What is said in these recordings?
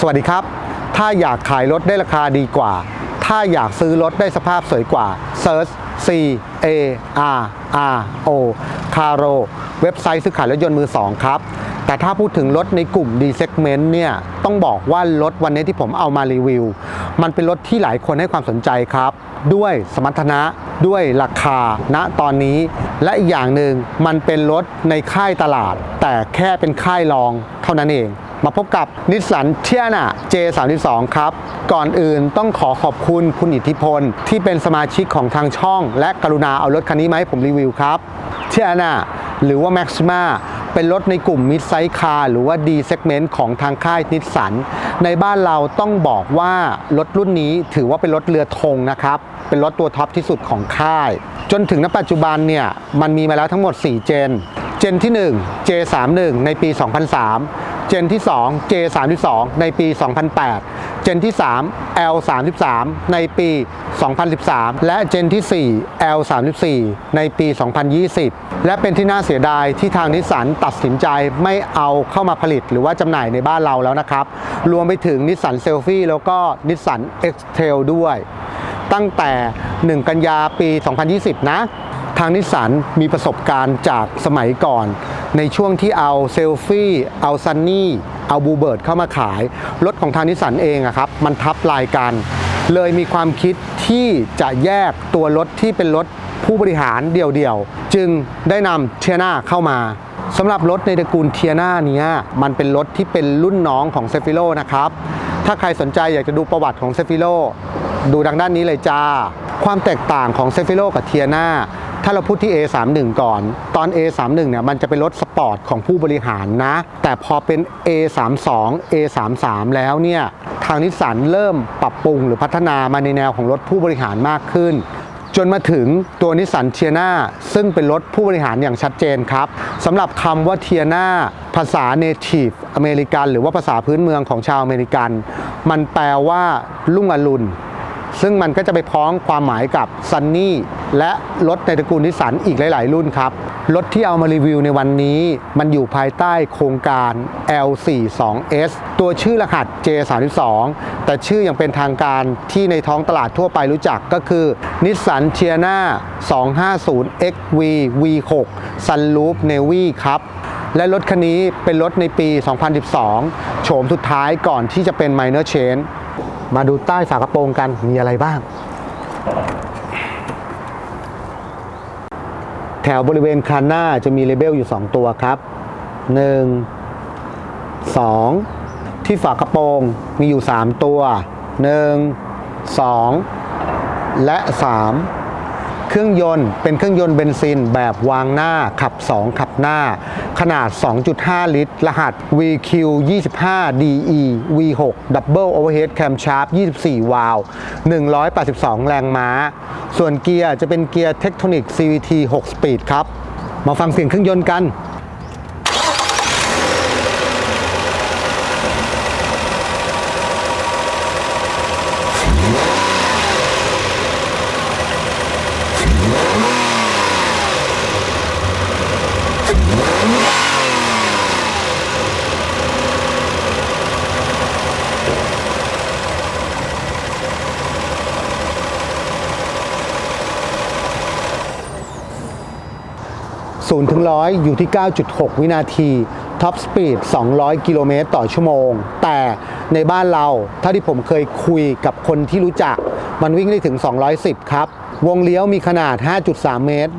สวัสดีครับ ถ้าอยากขายรถได้ราคาดีกว่า ถ้าอยากซื้อรถได้สภาพสวยกว่า Search C A R R O Caro เว็บไซต์ซื้อขายรถยนต์มือ2ครับ แต่ถ้าพูดถึงรถในกลุ่ม D segment เนี่ยต้องบอกว่ารถวันนี้ที่ผมเอามารีวิว มันเป็นรถที่หลายคนให้ความสนใจครับ ด้วยสมรรถนะด้วยราคาณตอนนี้ และอีกอย่างหนึ่งมันเป็นรถในค่ายตลาด แต่แค่เป็นค่ายรองเท่านั้นเอง มาพบกับนิสสันเทียนา J32 ครับ ก่อนอื่นต้องขอขอบคุณคุณอิทธิพล ที่เป็นสมาชิกของทางช่อง และกรุณาเอารถคันนี้มาให้ผมรีวิวครับเทียนาหรือว่า Maxima เป็นรถในกลุ่ม Mid Size Car หรือว่า D Segment ของทางค่ายนิสสัน ในบ้านเราต้องบอกว่ารถรุ่นนี้ถือว่าเป็นรถเรือธงนะครับ เป็นรถตัวท็อปที่สุดของค่าย จนถึงณปัจจุบันเนี่ย มันมีมาแล้วทั้งหมด 4 เจน เจนที่ 1 J31 ในปี 2003 เจนที่ 2 J32 ในปี 2008 เจนที่ 3 L33 ในปี 2013 และเจนที่ 4 L34 ในปี 2020 และเป็นที่น่าเสียดายที่ทางนิสสันตัดสินใจไม่เอาเข้ามาผลิตหรือว่าจำหน่ายในบ้านเราแล้วนะครับ รวมไปถึงนิสสันเซลฟี่แล้วก็นิสสัน X-Trail ด้วย ตั้งแต่ 1 กันยาปี 2020 นะ ทางนิสสันมีประสบการณ์จากสมัยก่อน ในช่วงที่เอาเซลฟี่เอาซันนี่เอาบูเบิร์ดเข้ามาขาย รถของทางนิสสันเองอะครับ มันทับลายกัน เลยมีความคิดที่จะแยกตัวรถที่เป็นรถผู้บริหารเดี่ยวๆ จึงได้นำเทียนาเข้ามาสำหรับรถในตระกูลเทียนาเนี้ยมันเป็นรถที่เป็นรุ่นน้องของเซฟิโลนะครับ ถ้าใครสนใจอยากจะดูประวัติของเซฟิโลดูทางด้านนี้เลยจ้า ความแตกต่างของเซฟิโลกับเทียนา ถ้าเราพูดที่ A31 ก่อน ตอน A31 เนี่ยมันจะเป็นรถสปอร์ตของผู้บริหารนะ แต่พอเป็น A32 A33 แล้วเนี่ยทางนิสสันเริ่มปรับปรุงหรือพัฒนามาในแนวของรถผู้บริหารมากขึ้น จนมาถึงตัวนิสสันเทียนาซึ่งเป็นรถผู้บริหารอย่างชัดเจนครับสำหรับคำว่าเทียนาภาษาเนทีฟอเมริกัน หรือว่าภาษาพื้นเมืองของชาวอเมริกัน มันแปลว่าลุ่งอรุณ ซึ่งมันก็จะไปพ้องความหมายกับซันนี่และรถในตระกูลนิสสันอีกหลาย ๆ รุ่นครับ รถที่เอามารีวิวในวันนี้มันอยู่ภายใต้โครงการ L42S ตัวชื่อรหัส J32 แต่ชื่อยังเป็นทางการที่ในท้องตลาดทั่วไปรู้จักก็คือ Nissan t i a n a 250 XV V6 Sunroof Navy ครับและรถคันนี้เป็นรถในปี 2012 โฉมสุดท้ายก่อนที่จะเป็น Minor Change มาดูใต้ฝากระโปรงกันมีอะไรบ้าง แถวบริเวณคันหน้าจะมีเลเบลอยู่ 2 ตัวครับ 1 2 ที่ฝากระโปรงมีอยู่ 3 ตัว 1 2 และ 3 เครื่องยนต์เป็นเครื่องยนต์เบนซินแบบวางหน้าขับ 2 ขับหน้า ขนาด 2.5 ลิตร รหัส VQ 25 DE V6 Double Overhead Camshaft 24 วาล์ว182 แรงม้า ส่วนเกียร์จะเป็นเกียร์เทคโทนิก CVT 6 Speed ครับ มาฟังเสียงเครื่องยนต์กัน 0ถึง100 อยู่ที่ 9.6 วินาทีท็อปสปีด 200 กิโลเมตรต่อชั่วโมง แต่ในบ้านเราเท่าที่ผมเคยคุยกับคนที่รู้จัก มันวิ่งได้ถึง 210 ครับ วงเลี้ยวมีขนาด 5.3 เมตร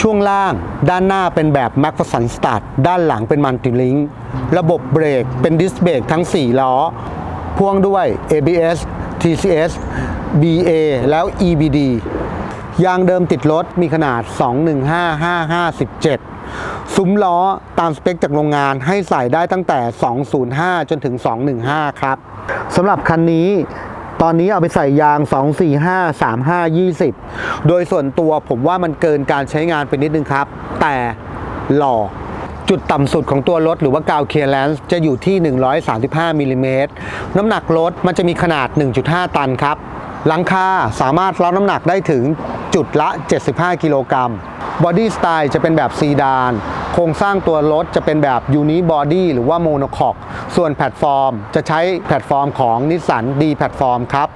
ช่วงล่างด้านหน้าเป็นแบบ m a c p h e r s o n Start ด้านหลังเป็นมันติลิงระบบเบรกเป็นดิสเบรกทั้ง 4 ล้อ พ่วงด้วย ABS TCS BA แล้ว EBD ยางเดิมติดรถมีขนาด 215-5517 ซุ้มล้อตามสเปคจากโรงงานให้ใส่ได้ตั้งแต่ 205 จนถึง 215 ครับสำหรับคันนี้ตอนนี้เอาไปใส่ยาง 245 35 20 โดยส่วนตัวผมว่ามันเกินการใช้งานไปนิดนึงครับ แต่หล่อจุดต่ำสุดของตัวรถหรือว่ากาวเคลียร์แลนซ์จะอยู่ที่ 135มิลลิเมตรน้ำหนักรถมันจะมีขนาด 1.5 ตันครับ หลังคาสามารถรับน้ำหนักได้ถึงจุดละ 75 กิโลกรัมบอดี้สไตล์จะเป็นแบบซีดาน โครงสร้างตัวรถจะเป็นแบบยูนิบอดี้หรือว่าโมโนคอกส่วนแพลตฟอร์มจะใช้แพลตฟอร์มของนิสสันดีแพลตฟอร์มครับ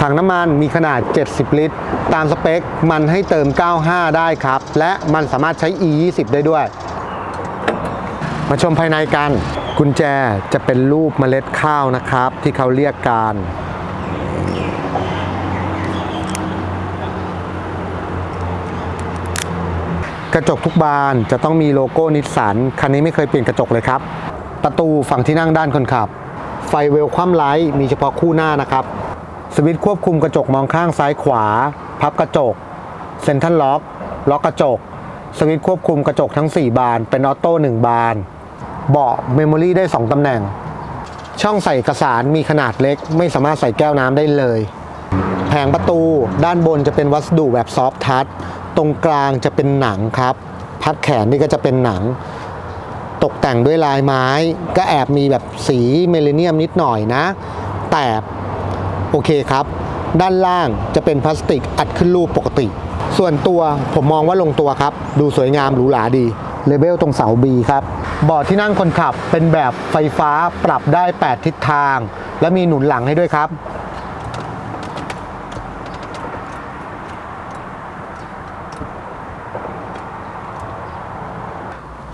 ถังน้ำมันมีขนาด 70 ลิตร ตามสเปค มันให้เติม 95 ได้ครับ และมันสามารถใช้ e 20ได้ด้วย มาชมภายในกัน กุญแจจะเป็นรูปเมล็ดข้าวนะครับ ที่เขาเรียกกัน กระจกทุกบานจะต้องมีโลโก้นิสสันคันนี้ไม่เคยเปลี่ยนกระจกเลยครับ ประตูฝั่งที่นั่งด้านคนขับ ไฟเวลคว่ำไลท์มีเฉพาะคู่หน้านะครับสวิตช์ควบคุมกระจกมองข้างซ้ายขวา พับกระจก เซ็นทรัลล็อก ล็อกกระจก สวิตช์ควบคุมกระจกทั้ง 4 บาน เป็นออโต้1บาน เบาะเมมโมรี่ได้ 2ตำแหน่ง ช่องใส่เอกสารมีขนาดเล็ก ไม่สามารถใส่แก้วน้ำได้เลย แผงประตูด้านบนจะเป็นวัสดุแบบซอฟท์ทัช ตรงกลางจะเป็นหนังครับ พัดแขนนี่ก็จะเป็นหนัง ตกแต่งด้วยลายไม้ ก็แอบมีแบบสีเมลเนียมนิดหน่อยนะ แต่โอเคครับ ด้านล่างจะเป็นพลาสติกอัดขึ้นรูปปกติ ส่วนตัวผมมองว่าลงตัวครับ ดูสวยงามหรูหราดีเลเบลตรงเสา B ครับเบาะที่นั่งคนขับเป็นแบบไฟฟ้าปรับได้ 8 ทิศทาง และมีหนุนหลังให้ด้วยครับ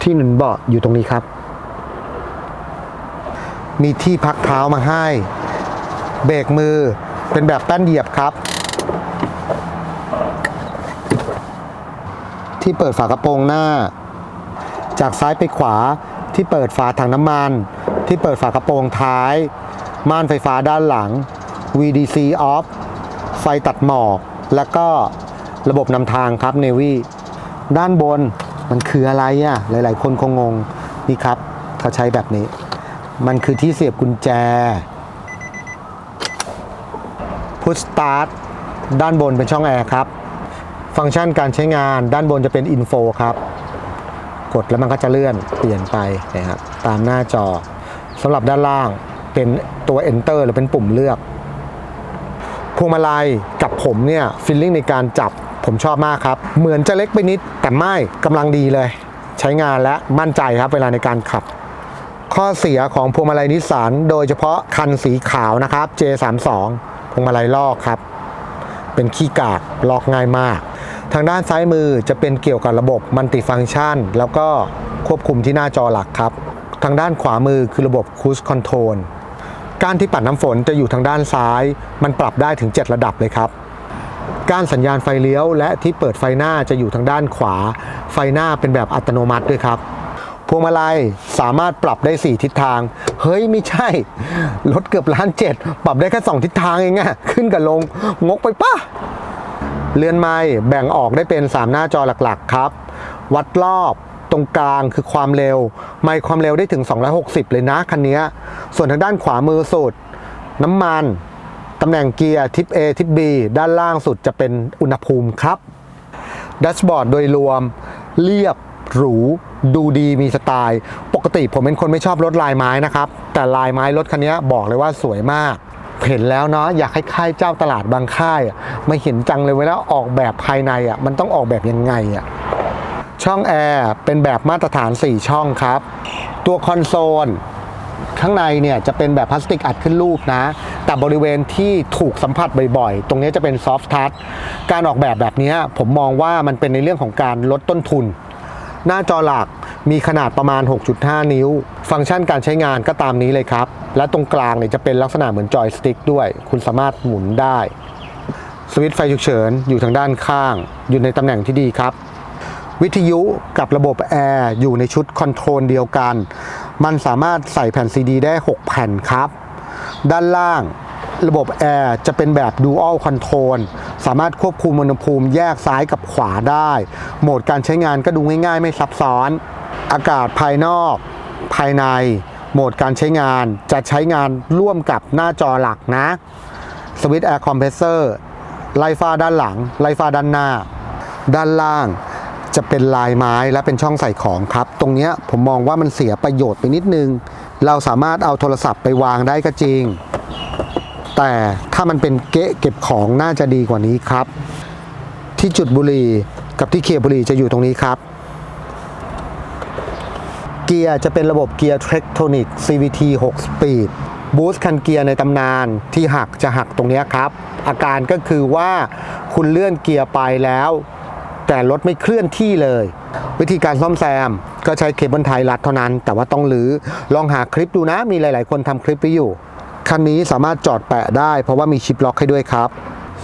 ที่หนุนเบาะอยู่ตรงนี้ครับ มีที่พักเท้ามาให้ เบรกมือเป็นแบบแป้นเหยียบครับ ที่เปิดฝากระโปรงหน้า จากซ้ายไปขวาที่เปิดฝาถังน้ำมัน ที่เปิดฝากระโปรงท้าย ม่านไฟฟ้าด้านหลัง VDC off ไฟตัดหมอก แล้วก็ระบบนำทางครับ Navy ด้านบน มันคืออะไรอะ่ะหลาย ๆ คนคงงงนี่ครับเขาใช้แบบนี้ มันคือที่เสียบกุญแจพุชสตาร์ทด้านบนเป็นช่องแอร์ครับ ฟังก์ชันการใช้งานด้านบนจะเป็นอินโฟครับ กดแล้วมันก็จะเลื่อนเปลี่ยนไปนะครับตามหน้าจอสำหรับด้านล่างเป็นตัว Enter หรือเป็นปุ่มเลือกพวงมาลัยกับผมเนี่ยฟิลลิ่งในการจับ ผมชอบมากครับ เหมือนจะเล็กไปนิด แต่ไม่กำลังดีเลย ใช้งานและมั่นใจครับเวลาในการขับ ข้อเสียของพวงมาลัยนิสสันโดยเฉพาะคันสีขาวนะครับ J32 พวงมาลัยลอกครับ เป็นขี้กากลอกง่ายมาก ทางด้านซ้ายมือจะเป็นเกี่ยวกับระบบมัลติฟัง c t ชัน แล้วก็ควบคุมที่หน้าจอหลักครับ ทางด้านขวามือคือระบบ Cruise Control การที่ปัดน้ำฝนจะอยู่ทางด้านซ้าย มันปรับได้ถึง 7 ระดับเลยครับ การสัญญาณไฟเลี้ยว และที่เปิดไฟหน้าจะอยู่ทางด้านขวา ไฟหน้าเป็นแบบอัตโนมัติด้วยครับพวงมาลัยสามารถปรับได้ 4 ทิศทาง เฮ้ยไม่ใช่ รถเกือบล้านเจ็ดปรับได้แค่ 2 ทิศทางเองอะขึ้นกับลง งกไปปะเรือนไม้แบ่งออกได้เป็น 3 หน้าจอหลักๆครับ วัดรอบตรงกลางคือความเร็ว ไมค์ความเร็วได้ถึง 260 เลยนะคันนี้ ส่วนทางด้านขวามือสุด น้ำมัน ตำแหน่งเกียร์ทิป A ทิป B ด้านล่างสุดจะเป็นอุณหภูมิครับดัชบอร์ดโดยรวมเรียบหรูดูดีมีสไตล์ ปกติผมเป็นคนไม่ชอบรถลายไม้นะครับ แต่ลายไม้รถคันนี้บอกเลยว่าสวยมาก เห็นแล้วเนาะอยากให้ค่ายเจ้าตลาดบางค่ายอะมาเห็นจังเลยเวลาออกแบบภายในอะมันต้องออกแบบยังไงอะช่องแอร์เป็นแบบมาตรฐาน 4 ช่องครับ ตัวคอนโซล ข้างในเนี่ยจะเป็นแบบพลาสติกอัดขึ้นรูปนะ แต่บริเวณที่ถูกสัมผัสบ่อยๆ ตรงนี้จะเป็นซอฟท์ทัชการออกแบบแบบนี้ผมมองว่ามันเป็นในเรื่องของการลดต้นทุน หน้าจอหลักมีขนาดประมาณ 6.5 นิ้ว ฟังก์ชันการใช้งานก็ตามนี้เลยครับ และตรงกลางเนี่ยจะเป็นลักษณะเหมือนจอยสติ๊กด้วย คุณสามารถหมุนได้ สวิตช์ไฟฉุกเฉินอยู่ทางด้านข้าง อยู่ในตำแหน่งที่ดีครับ วิทยุกับระบบแอร์อยู่ในชุดคอนโทรลเดียวกัน มันสามารถใส่แผ่นซีดีได้ 6 แผ่นครับ ด้านล่างระบบแอร์จะเป็นแบบ Dual Control สามารถควบคุมอุณหภูมิแยกซ้ายกับขวาได้ โหมดการใช้งานก็ดูง่ายๆ ไม่ซับซ้อน อากาศภายนอก ภายใน โหมดการใช้งานจะใช้งานร่วมกับหน้าจอหลักนะ สวิตช์แอร์คอมเพรสเซอร์ไล่ฟ้าด้านหลัง ไล่ฟ้าด้านหน้า ด้านล่าง จะเป็นลายไม้และเป็นช่องใส่ของครับ ตรงนี้ผมมองว่ามันเสียประโยชน์ไปนิดนึง เราสามารถเอาโทรศัพท์ไปวางได้ก็จริง แต่ถ้ามันเป็นเกะเก็บของน่าจะดีกว่านี้ครับ ที่จุดบุรีกับที่เคลียร์บุรีจะอยู่ตรงนี้ครับ เกียร์จะเป็นระบบเกียร์เทคโทนิก CVT 6 Speed บูสต์คันเกียร์ในตำนานที่หักจะหักตรงนี้ครับ อาการก็คือว่าคุณเลื่อนเกียร์ไปแล้ว แต่รถไม่เคลื่อนที่เลย วิธีการซ่อมแซมก็ใช้เคเบิลไทยรัดเท่านั้น แต่ว่าต้องรื้อลองหาคลิปดูนะ มีหลาย ๆ คนทำคลิปไปอยู่ คันนี้สามารถจอดแปะได้ เพราะว่ามีชิปล็อกให้ด้วยครับ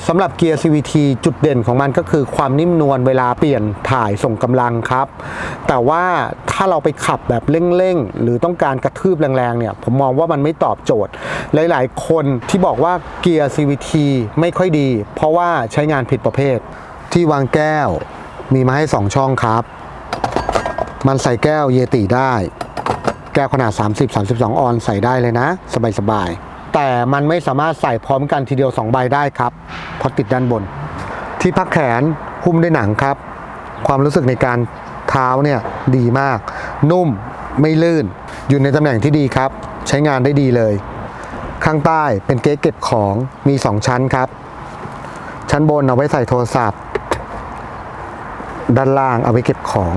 สำหรับเกียร์ CVT จุดเด่นของมันก็คือความนิ่มนวลเวลาเปลี่ยนถ่ายส่งกำลังครับ แต่ว่าถ้าเราไปขับแบบเร่งๆ หรือต้องการกระทืบแรงๆเนี่ย ผมมองว่ามันไม่ตอบโจทย์ หลายๆ คนที่บอกว่าเกียร์ CVT ไม่ค่อยดี เพราะว่าใช้งานผิดประเภท ที่วางแก้ว มีมาให้ 2 ช่องครับ มันใส่แก้วเยติได้ แก้วขนาด 30-32 ออนใส่ได้เลยนะ สบายๆ แต่มันไม่สามารถใส่พร้อมกันทีเดียว 2 ใบได้ครับ เพราะติดด้านบน ที่พักแขนหุ้มด้วยหนังครับ ความรู้สึกในการเท้าเนี่ยดีมาก นุ่มไม่ลื่น อยู่ในตำแหน่งที่ดีครับ ใช้งานได้ดีเลย ข้างใต้เป็นเก๊เก็บของมี 2 ชั้นครับ ชั้นบนเอาไว้ใส่โทรศัพท์ ด้านล่างเอาไว้เก็บของ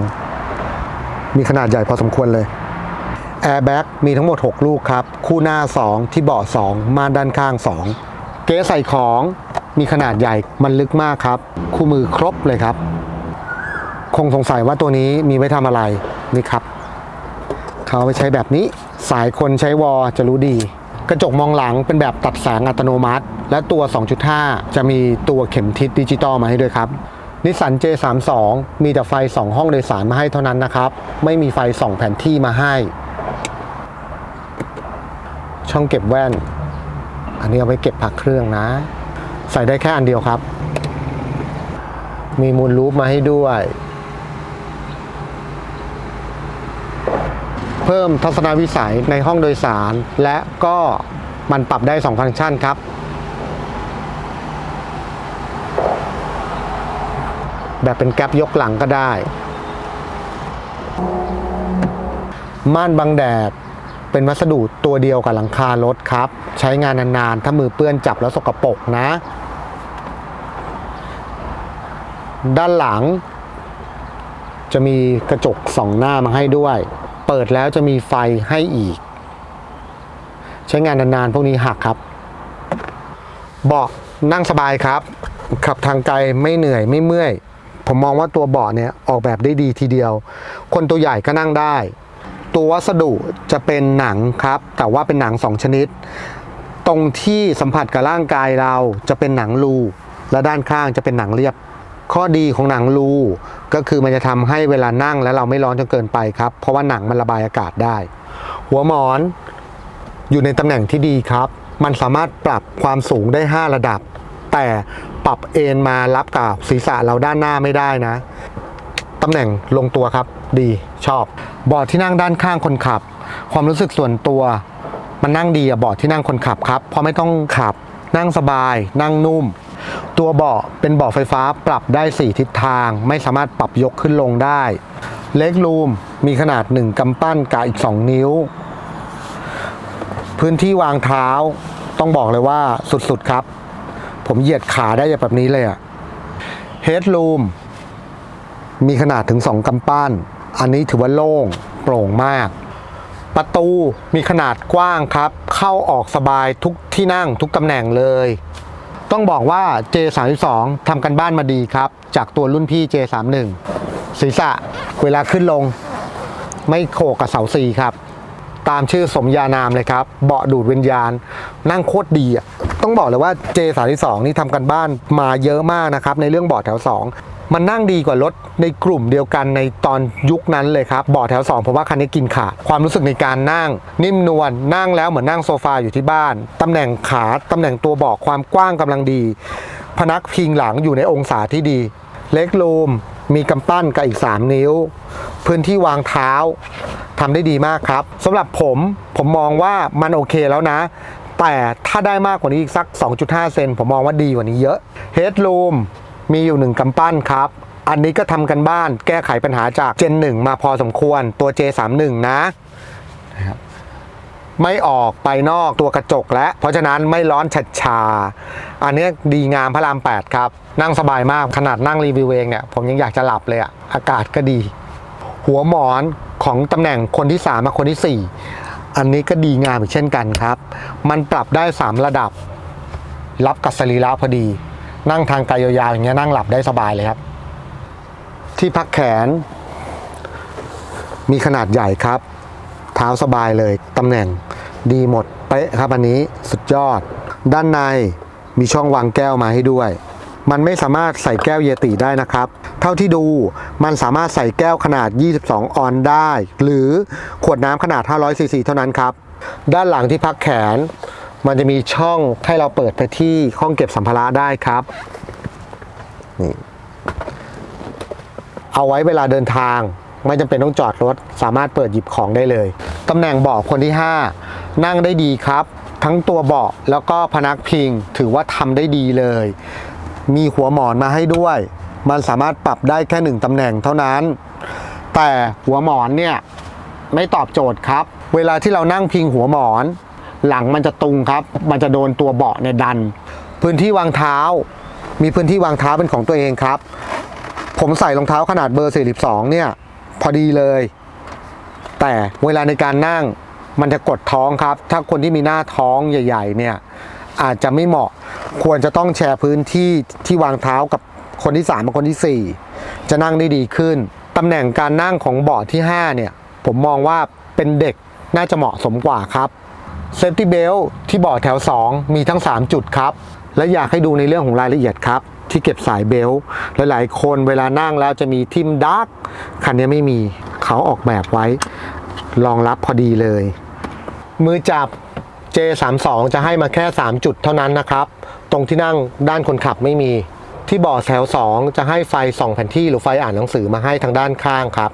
มีขนาดใหญ่พอสมควรเลยแอร์แบ็กมีทั้งหมด 6 ลูกครับ คู่หน้า 2 ที่เบาะ2ม่านด้านข้าง 2 เก๊ใส่ของมีขนาดใหญ่มันลึกมากครับ คู่มือครบเลยครับ คงสงสัยว่าตัวนี้มีไว้ทำอะไรนี่ครับ เขาไปใช้แบบนี้ สายคนใช้วอลจะรู้ดี กระจกมองหลังเป็นแบบตัดแสงอัตโนมัติ และตัว 2.5 จะมีตัวเข็มทิศดิจิตอลมาให้ด้วยครับ นิสสัน J32 มีแต่ไฟ 2 ห้องโดยสารมาให้เท่านั้นนะครับ ไม่มีไฟ 2 แผ่นที่มาให้ ช่องเก็บแว่น อันนี้เอาไว้เก็บพักเครื่องนะ ใส่ได้แค่อันเดียวครับ มีมูลรูปมาให้ด้วย เพิ่มทัศนวิสัยในห้องโดยสาร และก็มันปรับได้ 2 ฟังก์ชันครับ แบบเป็นแก๊ปยกหลังก็ได้ ม่านบังแดดเป็นวัสดุตัวเดียวกับหลังคารถครับ ใช้งานนานๆ ถ้ามือเปื้อนจับแล้วสกปรกนะ ด้านหลัง จะมีกระจกสองหน้ามาให้ด้วย เปิดแล้วจะมีไฟให้อีก ใช้งานนานๆ พวกนี้หักครับ เบาะนั่งสบายครับ ขับทางไกลไม่เหนื่อยไม่เมื่อย ผมมองว่าตัวเบาะเนี่ยออกแบบได้ดีทีเดียว คนตัวใหญ่ก็นั่งได้ ตัววัสดุจะเป็นหนังครับ แต่ว่าเป็นหนังสองชนิด ตรงที่สัมผัสกับร่างกายเราจะเป็นหนังรูและด้านข้างจะเป็นหนังเรียบ ข้อดีของหนังรูก็คือมันจะทำให้เวลานั่งแล้วเราไม่ร้อนจนเกินไปครับ เพราะว่าหนังมันระบายอากาศได้ หัวหมอนอยู่ในตำแหน่งที่ดีครับ มันสามารถปรับความสูงได้ 5 ระดับ แต่ ปรับเอนมารับกับศีรษะเราด้านหน้าไม่ได้นะตำแหน่งลงตัวครับ ดีชอบเบาะที่นั่งด้านข้างคนขับ ความรู้สึกส่วนตัว มันนั่งดีอะเบาะที่นั่งคนขับครับเพราะไม่ต้องขับ นั่งสบาย นั่งนุ่ม ตัวเบาะเป็นเบาะไฟฟ้าปรับได้ 4 ทิศทาง ไม่สามารถปรับยกขึ้นลงได้ เล็กรูมมีขนาด 1กำปั้นกับอีก 2 นิ้ว พื้นที่วางเท้าต้องบอกเลยว่าสุดๆครับ ผมเหยียดขาได้แบบนี้เลยอะเฮดรูมมีขนาดถึง 2กำปั้น อันนี้ถือว่าโล่งโปร่งมาก ประตูมีขนาดกว้างครับ เข้าออกสบายทุกที่นั่งทุกตำแหน่งเลย ต้องบอกว่า J32 ทำกันบ้านมาดีครับ จากตัวรุ่นพี่ J31 ศีรษะเวลาขึ้นลง ไม่โขกกับเสาซีครับ ตามชื่อสมญานามเลยครับ เบาะดูดวิญญาณ นั่งโคตรดีอะต้องบอกเลยว่า J32 นี่ทำกันบ้านมาเยอะมากนะครับ ในเรื่องเบาะแถว 2 มันนั่งดีกว่ารถในกลุ่มเดียวกันในตอนยุคนั้นเลยครับเบาะแถว 2 ผมว่าคันนี้กินขาด ความรู้สึกในการนั่ง นิ่มนวลนั่งแล้วเหมือนนั่งโซฟาอยู่ที่บ้านตำแหน่งขาตำแหน่งตัวเบาะความกว้างกำลังดี พนักพิงหลังอยู่ในองศาที่ดี เล็กรูม มีกำปั้นกับอีก 3 นิ้ว พื้นที่วางเท้าทำได้ดีมากครับสำหรับผมผมมองว่ามันโอเคแล้วนะ แต่ถ้าได้มากกว่านี้อีกสัก 2.5 เซนผมมองว่าดีกว่านี้เยอะเฮดรูมมีอยู่1กำปั้นครับอันนี้ก็ทำกันบ้านแก้ไขปัญหาจากเจน1มาพอสมควรตัว J31 นะ ไม่ออกไปนอกตัวกระจกและ เพราะฉะนั้นไม่ร้อนฉัดชา อันเนี้ดีงามพระราม 8 ครับ นั่งสบายมากขนาดนั่งรีวิวเองเนี่ย ผมยังอยากจะหลับเลยอะอากาศก็ดี หัวหมอนของตำแหน่งคนที่3มาคนทีสี่ 4 อันนี้ก็ดีงามอีกเช่นกันครับ มันปรับได้ 3 ระดับ รับกับสรีระพอดี นั่งทางไกลยาวๆอย่างเงี้ยนั่งหลับได้สบายเลยครับ ที่พักแขน มีขนาดใหญ่ครับ เท้าสบายเลยตำแหน่ง ดีหมดเป๊ะครับอันนี้สุดยอด ด้านในมีช่องวางแก้วมาให้ด้วย มันไม่สามารถใส่แก้วเยติได้นะครับ เท่าที่ดูมันสามารถใส่แก้วขนาด 22 ออนได้ หรือขวดน้ำขนาด 500ซีซีเท่านั้นครับ ด้านหลังที่พักแขน มันจะมีช่องให้เราเปิดไปที่ห้องเก็บสัมภาระได้ครับนี่เอาไว้เวลาเดินทาง ไม่จำเป็นต้องจอดรถ สามารถเปิดหยิบของได้เลยตำแหน่งเบาะคนที่ 5นั่งได้ดีครับ ทั้งตัวเบาะแล้วก็พนักพิงถือว่าทำได้ดีเลย มีหัวหมอนมาให้ด้วย มันสามารถปรับได้แค่หนึ่งตำแหน่งเท่านั้น แต่หัวหมอนเนี่ยไม่ตอบโจทย์ครับ เวลาที่เรานั่งพิงหัวหมอน หลังมันจะตุงครับ มันจะโดนตัวเบาะเนี่ยดัน พื้นที่วางเท้า มีพื้นที่วางเท้าเป็นของตัวเองครับ ผมใส่รองเท้าขนาดเบอร์ 42 เนี่ย พอดีเลย แต่เวลาในการนั่ง มันจะกดท้องครับ ถ้าคนที่มีหน้าท้องใหญ่ๆเนี่ยอาจจะไม่เหมาะควรจะต้องแชร์พื้นที่ที่วางเท้ากับคนที่3กับคนทีสี่ 4 จะนั่งได้ดีขึ้นตำแหน่งการนั่งของเบาะที่5เนี่ยผมมองว่าเป็นเด็กน่าจะเหมาะสมกว่าครับเซฟตี้เบลที่เบาะแถว 2 มีทั้ง 3 จุดครับ และอยากให้ดูในเรื่องของรายละเอียดครับ ที่เก็บสายเบลต์หลายๆ คนเวลานั่งแล้วจะมีทิมดักคันนี้ไม่มีเขาออกแบบไว้รองรับพอดีเลย มือจับ J32 จะให้มาแค่ 3 จุดเท่านั้นนะครับ ตรงที่นั่งด้านคนขับไม่มี ที่เบาะแถว 2 จะให้ไฟส่องแผนที่หรือไฟอ่านหนังสือมาให้ทางด้านข้างครับ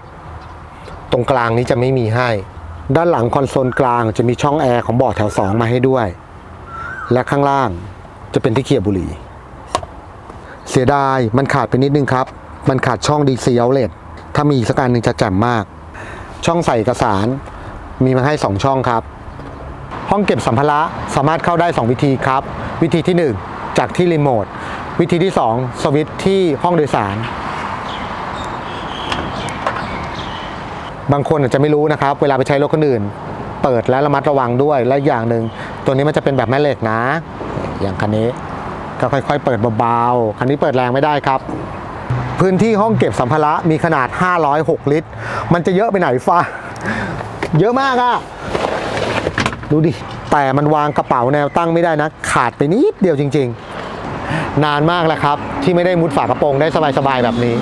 ตรงกลางนี้จะไม่มีให้ ด้านหลังคอนโซลกลางจะมีช่องแอร์ของเบาะแถว 2 มาให้ด้วย และข้างล่างจะเป็นที่เคียร์บุหรี่ เสียดายมันขาดไปนิดนึงครับ มันขาดช่อง DC outlet ถ้ามีอีกสักอันหนึ่งจะแจ่มมาก ช่องใส่เอกสารมีมาให้ 2 ช่องครับ ห้องเก็บสัมภาระสามารถเข้าได้ 2 วิธีครับ วิธีที่ 1 จากที่รีโมทวิธีที่ 2 สวิตช์ที่ห้องโดยสาร บางคนอาจจะไม่รู้นะครับ เวลาไปใช้รถคนอื่น เปิดและระมัดระวังด้วยและอย่างหนึ่งตัวนี้มันจะเป็นแบบแม่เหล็กนะ อย่างคันนี้ก็ค่อยๆ เปิดเบาๆคันนี้เปิดแรงไม่ได้ครับพื้นที่ห้องเก็บสัมภาระมีขนาด 506 ลิตร มันจะเยอะไปไหนฟ้า เยอะมากอะ ดูดิ แต่มันวางกระเป๋าแนวตั้งไม่ได้นะ ขาดไปนิดเดียวจริง ๆ นานมากแล้วครับ ที่ไม่ได้มุดฝากระโปรงได้สบายๆแบบนี้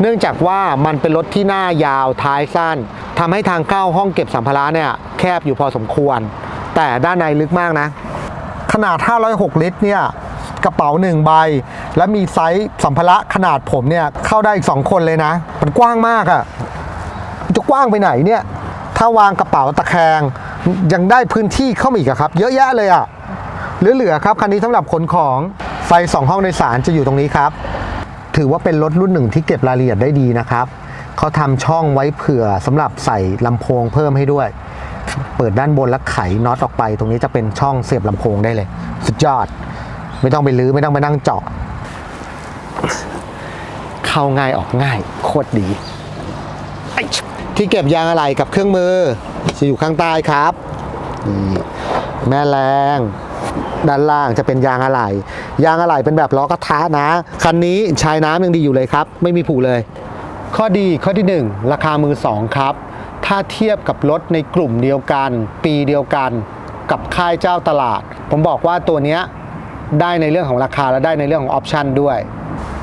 เนื่องจากว่ามันเป็นรถที่หน้ายาวท้ายสั้นทำให้ทางเข้าห้องเก็บสัมภาระเนี่ยแคบอยู่พอสมควร แต่ด้านในลึกมากนะ ขนาด 506 ลิตรเนี่ยกระเป๋าหนึ่งใบ และมีไซส์สัมภาระขนาดผมเนี่ย เข้าได้อีก 2 คนเลยนะ มันกว้างมากอะ่ะ กว้างไปไหนเนี่ย ถ้าวางกระเป๋าตะแคงยังได้พื้นที่เข้ามาอีกครับ เยอะแยะเลยอะ่ะเหลือๆครับคันนี้สำหรับขนของไฟสองห้องโดยสารจะอยู่ตรงนี้ครับ ถือว่าเป็นรถรุ่นหนึ่งที่เก็บรายละเอียดได้ดีนะครับเขาทำช่องไว้เผื่อสำหรับใส่ลำโพงเพิ่มให้ด้วย เปิดด้านบนแล้วไขน็อตออกไป ตรงนี้จะเป็นช่องเสียบลำโพงได้เลย สุดยอด ไม่ต้องไปลื้อไม่ต้องไปนั่งเจาะเข้าง่ายออกง่ายโคตรดี ที่เก็บยางอะไหล่กับเครื่องมือจะอยู่ข้างใต้ครับนี่แม่แรงด้านล่างจะเป็นยางอะไหล่ยางอะไหล่เป็นแบบล้อกระทะนะ คันนี้ชายน้ำยังดีอยู่เลยครับ ไม่มีผุเลย ข้อดีข้อที่ 1 ราคามือ 2 ครับ ถ้าเทียบกับรถในกลุ่มเดียวกัน ปีเดียวกัน กับค่ายเจ้าตลาด ผมบอกว่าตัวเนี้ยได้ในเรื่องของราคาและได้ในเรื่องของออปชันด้วย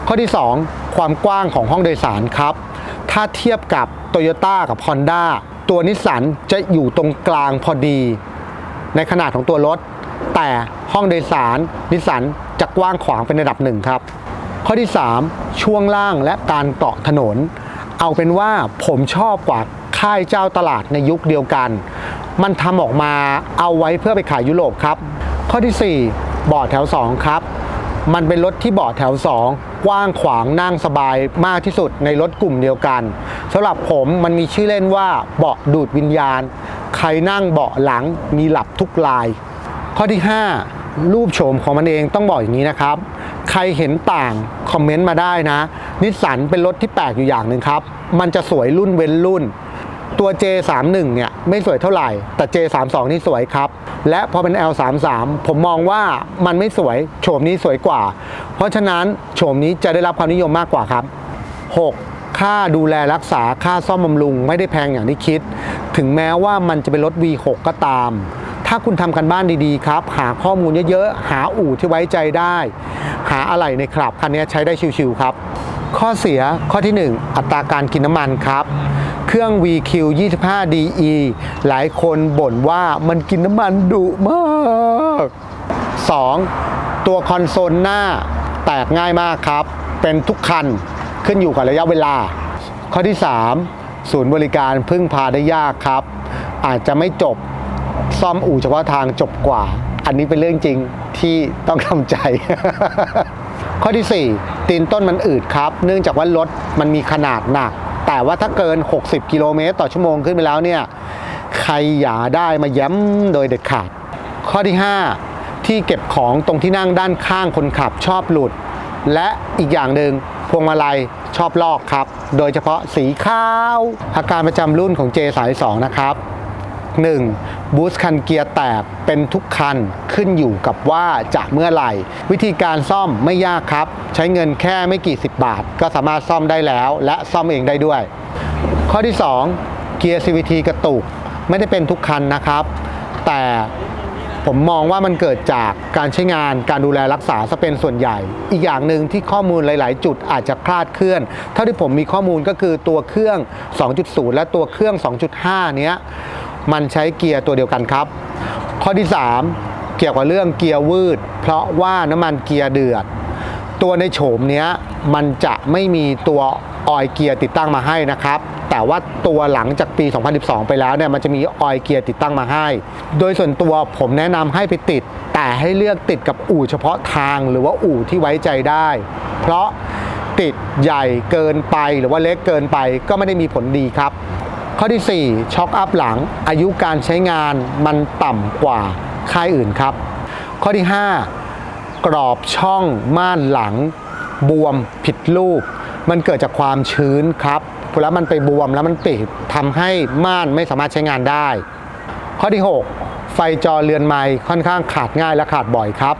ข้อที่ 2 ความกว้างของห้องโดยสารครับ ถ้าเทียบกับ Toyota กับ Honda ตัวนิสสันจะอยู่ตรงกลางพอดี ในขนาดของตัวรถ แต่ห้องโดยสารนิสสันจะกว้างขวางเป็นระดับหนึ่งครับ ข้อที่ 3 ช่วงล่างและการเกาะถนน เอาเป็นว่าผมชอบกว่าค่ายเจ้าตลาดในยุคเดียวกัน มันทำออกมาเอาไว้เพื่อไปขายยุโรปครับ ข้อที่4เบาะแถว 2 ครับ มันเป็นรถที่เบาะแถว 2 กว้างขวางนั่งสบายมากที่สุดในรถกลุ่มเดียวกันสำหรับผมมันมีชื่อเล่นว่าเบาะดูดวิญญาณ ใครนั่งเบาะหลังมีหลับทุกลาย ข้อที่ 5 รูปโฉมของมันเองต้องบอกอย่างนี้นะครับ ใครเห็นต่างคอมเมนต์มาได้นะ นิสสันเป็นรถที่แปลกอยู่อย่างหนึ่งครับ มันจะสวยรุ่นเว้นรุ่น ตัว J31 เนี่ยไม่สวยเท่าไหร่ แต่ J32 นี่สวยครับ และพอเป็น L33 ผมมองว่ามันไม่สวยโฉมนี้สวยกว่า เพราะฉะนั้นโฉมนี้จะได้รับความนิยมมากกว่าครับ 6. ค่าดูแลรักษาค่าซ่อมบำรุงไม่ได้แพงอย่างที่คิด ถึงแม้ว่ามันจะเป็นรถ V6 ก็ตาม ถ้าคุณทำกันบ้านดีๆครับ หาข้อมูลเยอะๆ หาอู่ที่ไว้ใจได้ หาอะไหล่ในครับคันนี้ใช้ได้ชิวๆครับ ข้อเสียข้อที่ 1 อัตราการกินน้ำมันครับ เครื่อง VQ 25 DE หลายคนบ่นว่ามันกินน้ำมันดุมาก 2. ตัวคอนโซลหน้าแตกง่ายมากครับ เป็นทุกคันขึ้นอยู่กับระยะเวลา ข้อที่ 3 ศูนย์บริการพึ่งพาได้ยากครับ อาจจะไม่จบซ่อมอู่เฉพาะทางจบกว่า อันนี้เป็นเรื่องจริงที่ต้องทำใจ ข้อที่ 4 ตีนต้นมันอืดครับ เนื่องจากว่ารถมันมีขนาดหนัก แต่ว่าถ้าเกิน 60 กิโลเมตรต่อชั่วโมงขึ้นไปแล้วเนี่ยใครอย่าได้มาย้ำโดยเด็ดขาด ข้อที่ 5 ที่เก็บของตรงที่นั่งด้านข้างคนขับชอบหลุด และอีกอย่างหนึ่งพวงมาลัยชอบลอกครับ โดยเฉพาะสีขาว อาการประจำรุ่นของ J สาย2นะครับ 1. บูสต์คันเกียร์แตกเป็นทุกคันขึ้นอยู่กับว่าจะเมื่อไหร่ วิธีการซ่อมไม่ยากครับ ใช้เงินแค่ไม่กี่สิบบาท ก็สามารถซ่อมได้แล้ว และซ่อมเองได้ด้วย ข้อที่ 2 เกียร์ CVT กระตุกไม่ได้เป็นทุกคันนะครับ แต่ผมมองว่ามันเกิดจากการใช้งานการดูแลรักษาซะเป็นส่วนใหญ่ อีกอย่างหนึ่งที่ข้อมูลหลาย ๆ จุดอาจจะคลาดเคลื่อน เท่าที่ผมมีข้อมูลก็คือตัวเครื่อง 2.0 และตัวเครื่อง 2.5 เนี้ย มันใช้เกียร์ตัวเดียวกันครับ ข้อที่ 3 เกี่ยวกับเรื่องเกียร์วืด เพราะว่าน้ำมันเกียร์เดือด ตัวในโฉมเนี้ยมันจะไม่มีตัวออยเกียร์ติดตั้งมาให้นะครับ แต่ว่าตัวหลังจากปี 2012 ไปแล้วเนี่ยมันจะมีออยเกียร์ติดตั้งมาให้ โดยส่วนตัวผมแนะนำให้ไปติด แต่ให้เลือกติดกับอู่เฉพาะทางหรือว่าอู่ที่ไว้ใจได้ เพราะติดใหญ่เกินไปหรือว่าเล็กเกินไปก็ไม่ได้มีผลดีครับ ข้อที่ 4 ช็อคอัพหลัง อายุการใช้งานมันต่ำกว่าค่ายอื่นครับ ข้อที่ 5 กรอบช่องม่านหลัง บวมผิดรูป มันเกิดจากความชื้นครับแล้วมันไปบวมแล้วมันปิดทำให้ม่านไม่สามารถใช้งานได้ ข้อที่ 6 ไฟจอเรือนไม้ค่อนข้างขาดง่ายและขาดบ่อยครับ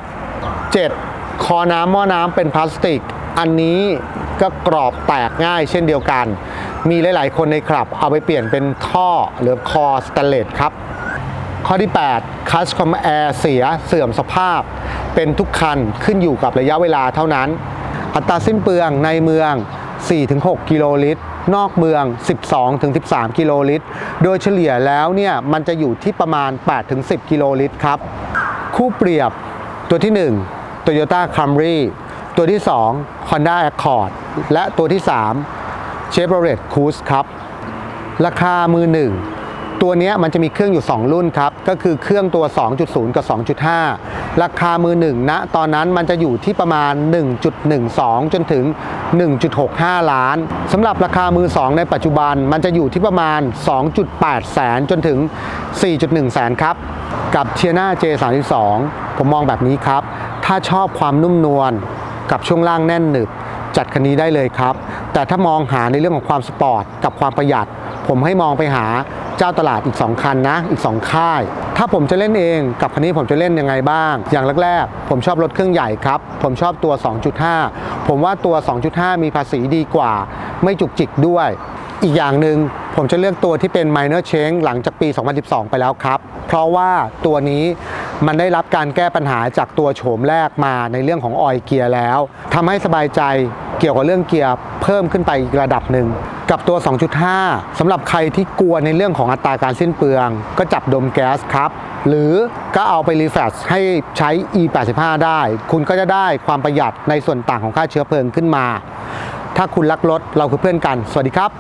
7. คอน้ำหม้อน้ำเป็นพลาสติก อันนี้ก็กรอบแตกง่ายเช่นเดียวกัน มีหลาย ๆ คนในคลับ เอาไปเปลี่ยนเป็นท่อหรือคอสแตนเลสครับ ข้อที่ 8คัสคอมแอร์เสียเสื่อมสภาพ เป็นทุกคันขึ้นอยู่กับระยะเวลาเท่านั้น อัตราสิ้นเปลืองในเมือง 4-6 กิโลลิตร นอกเมือง 12-13 กิโลลิตร โดยเฉลี่ยแล้วเนี่ยมันจะอยู่ที่ประมาณ 8-10 กิโลลิตรครับ คู่เปรียบตัวที่ 1 Toyota Camry ตัวที่ 2 Honda Accord และตัวที่ 3 Chevrolet Cruze ครับ ราคามือหนึ่งตัวนี้มันจะมีเครื่องอยู่ 2 รุ่นครับ ก็คือเครื่องตัว 2.0 กับ 2.5 ราคามือหนึ่งณตอนนั้นมันจะอยู่ที่ประมาณ 1.12 จนถึง 1.65 ล้านสำหรับราคามือ 2 ในปัจจุบันมันจะอยู่ที่ประมาณ 2.8 แสนจนถึง 4.1 แสนครับ กับเทียนา J32 ผมมองแบบนี้ครับ ถ้าชอบความนุ่มนวลกับช่วงล่างแน่นหนึบ จัดคันนี้ได้เลยครับ แต่ถ้ามองหาในเรื่องของความสปอร์ตกับความประหยัด ผมให้มองไปหาเจ้าตลาดอีก 2 คันนะ อีก 2 ค่าย ถ้าผมจะเล่นเองกับคันนี้ผมจะเล่นยังไงบ้าง อย่างแรกๆ ผมชอบรถเครื่องใหญ่ครับ ผมชอบตัว 2.5 ผมว่าตัว 2.5 มีภาษีดีกว่า ไม่จุกจิกด้วย อีกอย่างหนึ่ง ผมจะเลือกตัวที่เป็น minor change หลังจากปี 2012 ไปแล้วครับ เพราะว่าตัวนี้มันได้รับการแก้ปัญหาจากตัวโฉมแรกมาในเรื่องของออยเกียร์แล้วทำให้สบายใจเกี่ยวกับเรื่องเกียร์เพิ่มขึ้นไปอีกระดับหนึ่งกับตัว 2.5สำหรับใครที่กลัวในเรื่องของอัตราการสิ้นเปลือง ก็จับดมแก๊สครับ หรือก็เอาไปรีแฟชให้ใช้ E85 ได้ คุณก็จะได้ความประหยัดในส่วนต่างของค่าเชื้อเพลิงขึ้นมา ถ้าคุณรักรถเราคือเพื่อนกัน สวัสดีครับ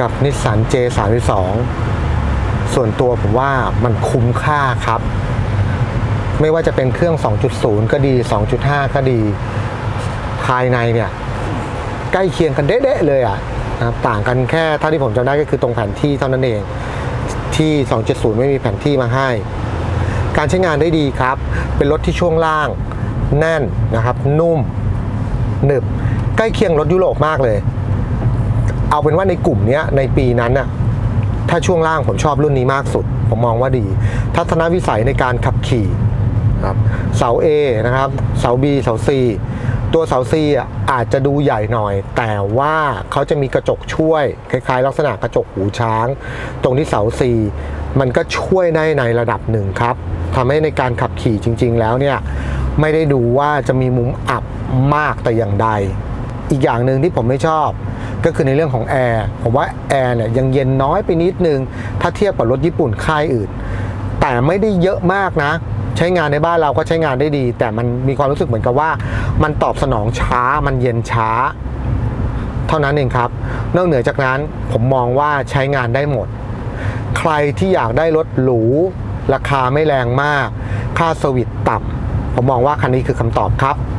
กับนิสสัน J32 ส่วนตัวผมว่ามันคุ้มค่าครับ ไม่ว่าจะเป็นเครื่อง 2.0 ก็ดี 2.5 ก็ดี ภายในเนี่ย ใกล้เคียงกันเด๊ะเลยอะนะครับต่างกันแค่เท่าที่ผมจำได้ก็คือตรงแผนที่เท่านั้นเองที่2.0ไม่มีแผนที่มาให้ การใช้งานได้ดีครับ เป็นรถที่ช่วงล่างแน่นนะครับ นุ่มหนึบ ใกล้เคียงรถยุโรปมากเลย เอาเป็นว่าในกลุ่มนี้ในปีนั้นน่ะถ้าช่วงล่างผมชอบรุ่นนี้มากสุด ผมมองว่าดี ทัศนวิสัยในการขับขี่ครับเสา A นะครับ เสา B เสา C ตัวเสา C อะอาจจะดูใหญ่หน่อย แต่ว่าเขาจะมีกระจกช่วย คล้ายๆ ลักษณะกระจกหูช้าง ตรงที่เสา C มันก็ช่วยได้ในระดับหนึ่งครับทำให้ในการขับขี่จริง ๆ แล้วเนี่ยไม่ได้ดูว่าจะมีมุมอับมากแต่อย่างใด อีกอย่างหนึ่งที่ผมไม่ชอบ ก็คือในเรื่องของแอร์ผมว่าแอร์เนี่ยยังเย็นน้อยไปนิดนึง ถ้าเทียบกับรถญี่ปุ่นค่ายอื่น แต่ไม่ได้เยอะมากนะ ใช้งานในบ้านเราก็ใช้งานได้ดี แต่มันมีความรู้สึกเหมือนกับว่า มันตอบสนองช้ามันเย็นช้า เท่านั้นเองครับ นอกเหนือจากนั้นผมมองว่าใช้งานได้หมด ใครที่อยากได้รถหรูราคาไม่แรงมาก ค่าสวิตต่ำผมมองว่าคันนี้คือคำตอบครับ